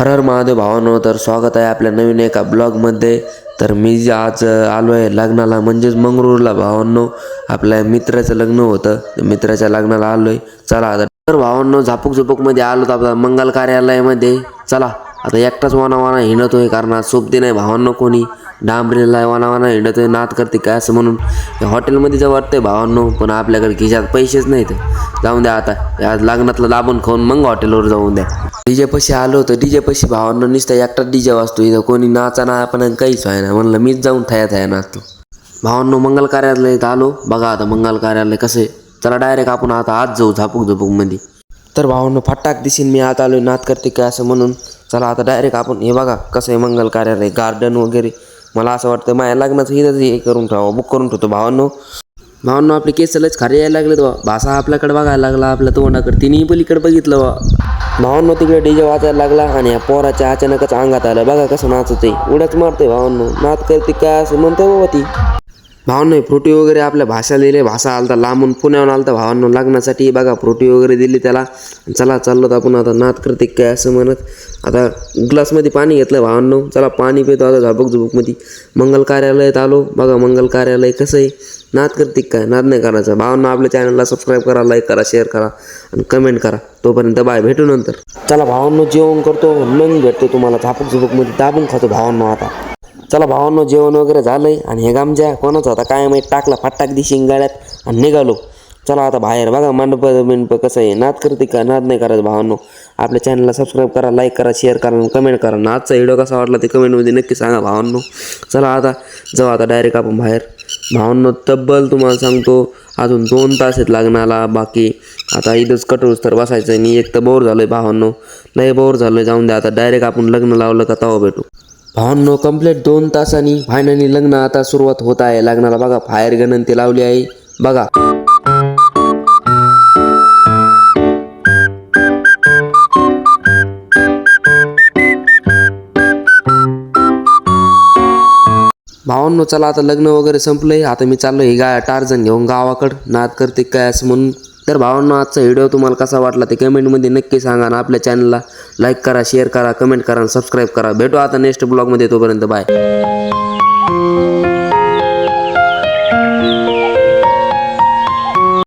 हर हर महादेव भावांनो तर स्वागत आहे आपल्या नवीन एका ब्लॉगमध्ये. तर मी जे आज आलो आहे लग्नाला म्हणजेच मंगरूरला भावांनो. आपल्या मित्राचं लग्न होतं तर मित्राच्या लग्नाला आलो आहे चला आता. तर भावांनो झापूक झुपूकमध्ये आलो तर आपल्या मंगल कार्यालयामध्ये. चला आता एकटाच वाना वाना हिंडतोय कारण आज सोबती नाही भावांनो कोणी. डांबरीला वानावाना हिंडत आहे नात करते काय असं म्हणून. हॉटेलमध्ये जर वाटतंय भावांनो पण आपल्याकडे खिशात पैसेच नाहीत. जाऊन द्या आता. या लग्नातलं दाबून खाऊन मग हॉटेलवर जाऊन द्या. डीजे पशी आलो होतो. डीजे पशी भावांनो नुसतं एकटाच डीजे वाजतो इथं कोणी नाचा ना पण काहीच व्हाय ना म्हणलं मीच जाऊन थया थया नाचतो. भावांनो मंगल कार्यालयात आलो. बघा आता मंगल कार्यालय कसं आहे. चला डायरेक्ट आपण आता आज जाऊ झापूक झुपूकमध्ये तर भावांनो फटाक दिसीन मी आता आलो नात करते काय असं म्हणून. चला आता डायरेक्ट आपण हे बघा कसं आहे मंगल कार्यालय. गार्डन वगैरे. मला असं वाटतं माझ्या लग्नाचं इथंच हे करून ठेवा बुक करून ठेवतो. भावांनो भावांनो आपले केस लयच खारे यायला लागले बा भासा आपल्याकडे बघायला लागला आपल्या तोंडाकडे. तिने पलीकडे बघितलं बा भावांनो तिकडे डीजे वाचायला लागला आणि या पोराच्या अचानकच अंगात आलं. बघा कसं नाचते उड्याच मारते भावांनो. नाच करते काय असं म्हणते बाबा ती. भावांनो फ्रुटी वगैरे आपल्या भाषा दिले भाषा आलता लांबून पुण्याहून आलता भावांनो लग्नासाठी. बघा फ्रुटी वगैरे दिली त्याला. चला चाललो तर आपण आता नात करते काय असं म्हणत. आता ग्लासमध्ये पाणी घेतलं भावांनो. चला पाणी पितो आता झाबक झुबकमध्ये मंगल कार्यालयात आलो. बघा मंगल कार्यालय कसं आहे. नात करते काय? नाद नाही करायचं. भावांनो आपल्या चॅनलला सबस्क्राईब करा लाईक करा शेअर करा आणि कमेंट करा. तोपर्यंत बाय भेटू नंतर. चला भावांनो जेवण करतो. मग भेटतो तुम्हाला झापक झुपकमध्ये दाबून खातो भावांनो आता. चला भावांनो जेवण वगैरे झालंय आणि हे गामच्या कोणाचा होता काय माहीत टाकला फाटाक दिशी गाड्यात आणि निघालो. चला आता बाहेर बघा मंडप बिंडप कसं आहे नाद करते का नाद नाही करायचं भावांनो. आपल्या चॅनलला सबस्क्राईब करा लाईक करा शेअर करा आणि कमेंट करा. ना आजचा व्हिडिओ कसा वाटला ते कमेंटमध्ये नक्की सांगा भावांनो. चला आता जाऊ आता डायरेक्ट आपण बाहेर. भावांनो तब्बल तुम्हाला सांगतो अजून दोन तास आहेत लग्नाला बाकी आता इथंच कटोस तर बसायचं मी एक तर बोर झालो आहे भावांनो. लय बोर झालं आहे जाऊन द्या आता. डायरेक्ट आपण लग्न लावलं का तवा भेटू. भावांनो कंप्लीट दोन तासांनी फायनली लग्न आता सुरुवात होत आहे. लग्नाला बघा फायर गणंती लावली आहे. बघा. भावांनो चला आता लग्न वगैरे संपलंय. आता मी चाललो हे गा टार्जन घेऊन गावाकडं. नाद करते काय असं म्हणून. तर भावांना आजचा व्हिडिओ तुम्हाला कसा वाटला ते कमेंटमध्ये नक्की सांगा आणि आपल्या चॅनलला लाईक करा शेअर करा कमेंट करा आणि सबस्क्राईब करा. भेटू आता नेक्स्ट ब्लॉगमध्ये तोपर्यंत बाय